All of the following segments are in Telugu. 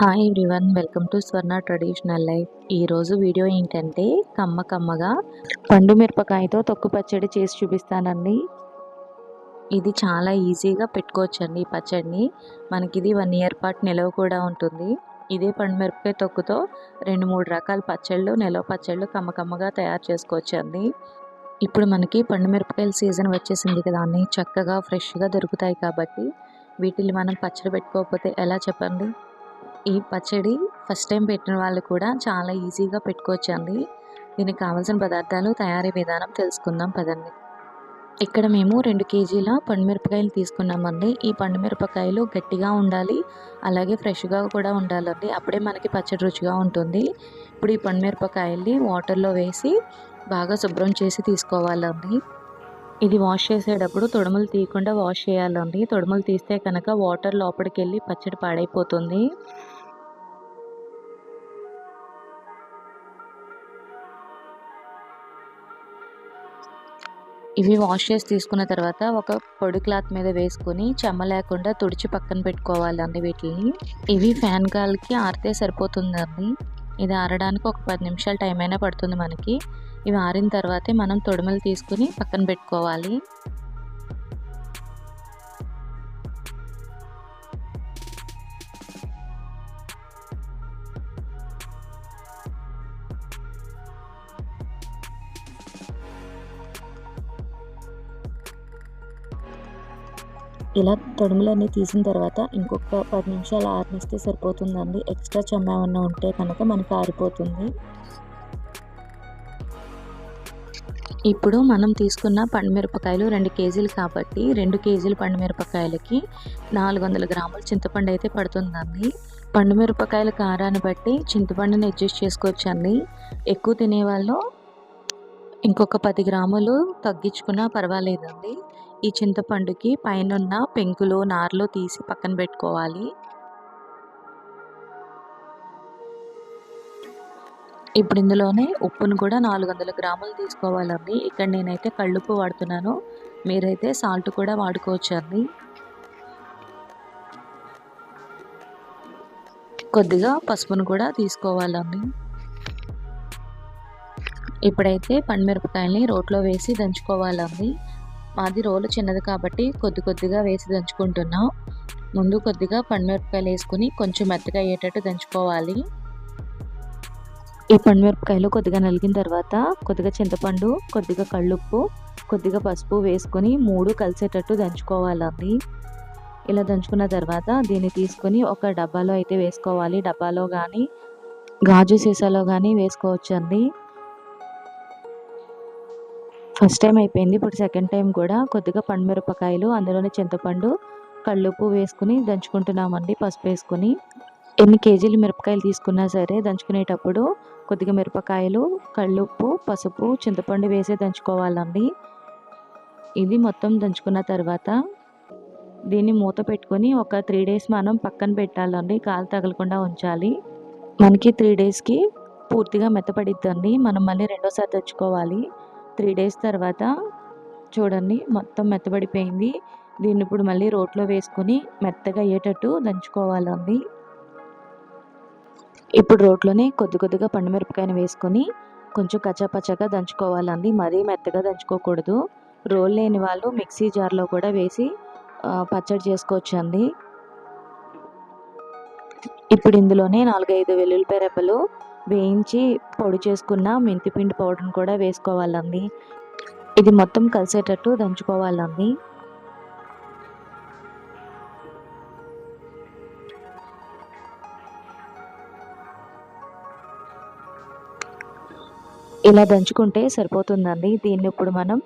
Hi everyone welcome to Swarna traditional life ఈరోజు వీడియో ఏంటంటే కమ్మ కమ్మగా పండు మిరపకాయతో తొక్కు పచ్చడి చేసి చూపిస్తానండి. ఇది చాలా ఈజీగా పెట్టుకోవచ్చండి ఈ పచ్చడిని. మనకి ఇది వన్ ఇయర్ పాటు నిలవ కూడా ఉంటుంది. ఇదే పండు మిరపకాయ తొక్కుతో రెండు మూడు రకాల పచ్చళ్ళు నిలవ పచ్చళ్ళు కమ్మ కమ్మగా తయారు చేసుకోవచ్చండి. ఇప్పుడు మనకి పండు మిరపకాయల సీజన్ వచ్చేసింది కదా అన్నీ చక్కగా ఫ్రెష్గా దొరుకుతాయి కాబట్టి వీటిని మనం పచ్చడి పెట్టుకోకపోతే ఎలా చెప్పండి? ఈ పచ్చడి ఫస్ట్ టైం పెట్టిన వాళ్ళు కూడా చాలా ఈజీగా పెట్టుకోవచ్చండి. దీనికి కావాల్సిన పదార్థాలు తయారీ విధానం తెలుసుకుందాం పదండి. ఇక్కడ మేము రెండు కేజీల పండుమిరపకాయలు తీసుకున్నామండి. ఈ పండుమిరపకాయలు గట్టిగా ఉండాలి అలాగే ఫ్రెష్గా కూడా ఉండాలండి. అప్పుడే మనకి పచ్చడి రుచిగా ఉంటుంది. ఇప్పుడు ఈ పండుమిరపకాయల్ని వాటర్లో వేసి బాగా శుభ్రం చేసి తీసుకోవాలండి. ఇది వాష్ చేసేటప్పుడు తొడుములు తీయకుండా వాష్ చేయాలండి. తొడుములు తీస్తే కనుక వాటర్ లోపలికి వెళ్ళి పచ్చడి పాడైపోతుంది. ఇవి వాష్ చేసి తీసుకున్న తర్వాత ఒక పొడి క్లాత్ మీద వేసుకొని చెమ్మ లేకుండా తుడిచి పక్కన పెట్టుకోవాలండి వీటిని. ఇవి ఫ్యాన్ గాలికి ఆరితే సరిపోతుందండి. ఇది ఆరడానికి ఒక పది నిమిషాలు టైం అయినా పడుతుంది మనకి. ఇవి ఆరిన తర్వాతే మనం తొడుమలు తీసుకుని పక్కన పెట్టుకోవాలి. ఇలా తొడుములన్నీ తీసిన తర్వాత ఇంకొక పది నిమిషాలు ఆరనిస్తే సరిపోతుందండి. ఎక్స్ట్రా చెమ్మ ఏమన్నా ఉంటే కనుక మనకి ఆరిపోతుంది. ఇప్పుడు మనం తీసుకున్న పండుమిరపకాయలు రెండు కేజీలు కాబట్టి రెండు కేజీల పండుమిరపకాయలకి నాలుగు వందల గ్రాముల చింతపండు అయితే పడుతుందండి. పండుమిరపకాయల కారాన్ని బట్టి చింతపండుని అడ్జస్ట్ చేసుకోవచ్చండి. ఎక్కువ తినేవాళ్ళు ఇంకొక పది గ్రాములు తగ్గించుకున్నా పర్వాలేదండి. ఈ చింతపండుకి పైనున్న పెంకులు నార్లు తీసి పక్కన పెట్టుకోవాలి. ఇప్పుడు ఇందులోనే ఉప్పును కూడా నాలుగు వందల గ్రాములు తీసుకోవాలండి. ఇక్కడ నేనైతే కళ్ళుప్పు వాడుతున్నాను. మీరైతే సాల్ట్ కూడా వాడుకోవచ్చండి. కొద్దిగా పసుపును కూడా తీసుకోవాలండి. ఇప్పుడైతే పండుమిరపకాయల్ని రోట్లో వేసి దంచుకోవాలండి. మాది రోలు చిన్నది కాబట్టి కొద్ది కొద్దిగా వేసి దంచుకుంటున్నాం. ముందు కొద్దిగా పండుమిరపకాయలు వేసుకుని కొంచెం మెత్తగా అయ్యేటట్టు దంచుకోవాలి. ఈ పండుమిరపకాయలు కొద్దిగా నలిగిన తర్వాత కొద్దిగా చింతపండు కొద్దిగా కళ్ళుప్పు కొద్దిగా పసుపు వేసుకొని మూడు కలిసేటట్టు దంచుకోవాలండి. ఇలా దంచుకున్న తర్వాత దీన్ని తీసుకొని ఒక డబ్బాలో అయితే వేసుకోవాలి. డబ్బాలో కానీ గాజు సీసాలో కానీ వేసుకోవచ్చండి. ఫస్ట్ టైం అయిపోయింది. ఇప్పుడు సెకండ్ టైం కూడా కొద్దిగా పండుమిరపకాయలు అందులోనే చింతపండు కళ్ళుప్పు వేసుకుని దంచుకుంటున్నామండి పసుపు వేసుకొని. ఎన్ని కేజీలు మిరపకాయలు తీసుకున్నా సరే దంచుకునేటప్పుడు కొద్దిగా మిరపకాయలు కళ్ళుప్పు పసుపు చింతపండు వేసే దంచుకోవాలండి. ఇది మొత్తం దంచుకున్న తర్వాత దీన్ని మూత పెట్టుకొని ఒక త్రీ డేస్ మనం పక్కన పెట్టాలండి. కాలు తగలకుండా ఉంచాలి. మనకి త్రీ డేస్కి పూర్తిగా మెత్తపడిద్దండి. మనం మళ్ళీ రెండోసారి తెచ్చుకోవాలి త్రీ డేస్ తర్వాత చూడండి మొత్తం మెత్తబడిపోయింది. దీన్ని ఇప్పుడు మళ్ళీ రోట్లో వేసుకొని మెత్తగా అయ్యేటట్టు దంచుకోవాలండి. ఇప్పుడు రోట్లోనే కొద్ది కొద్దిగా పండుమిరపకాయను వేసుకొని కొంచెం కచ్చాపచ్చగా దంచుకోవాలండి. మరీ మెత్తగా దంచుకోకూడదు. రోల్ లేని వాళ్ళు మిక్సీ జార్లో కూడా వేసి పచ్చడి చేసుకోవచ్చండి. ఇప్పుడు ఇందులోనే నాలుగైదు వెల్లుల్లిపాయ రెప్పలు వేయించి పొడి చేసుకున్న మెంతిపిండి పౌడర్ని కూడా వేసుకోవాలండి. ఇది మొత్తం కలిసేటట్టు దంచుకోవాలండి. ఇలా దంచుకుంటే సరిపోతుందండి. దీన్ని ఇప్పుడు మనం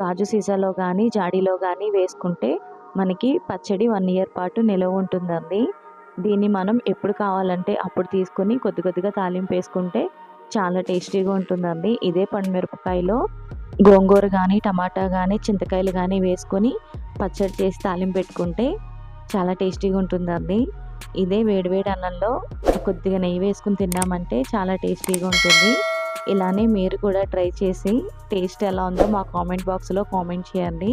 గాజు సీసాలో కానీ జాడీలో కానీ వేసుకుంటే మనకి పచ్చడి వన్ ఇయర్ పాటు నిలవ ఉంటుందండి. దీన్ని మనం ఎప్పుడు కావాలంటే అప్పుడు తీసుకొని కొద్ది కొద్దిగా తాలింపు వేసుకుంటే చాలా టేస్టీగా ఉంటుందండి. ఇదే పండుమిరపకాయలో గోంగూర కానీ టమాటా కానీ చింతకాయలు కానీ వేసుకొని పచ్చడి చేసి తాలింపు పెట్టుకుంటే చాలా టేస్టీగా ఉంటుందండి. ఇదే వేడివేడి అన్నంలో కొద్దిగా నెయ్యి వేసుకుని తిన్నామంటే చాలా టేస్టీగా ఉంటుంది. ఇలానే మీరు కూడా ట్రై చేసి టేస్ట్ ఎలా ఉందో మా కామెంట్ బాక్స్లో కామెంట్ చేయండి.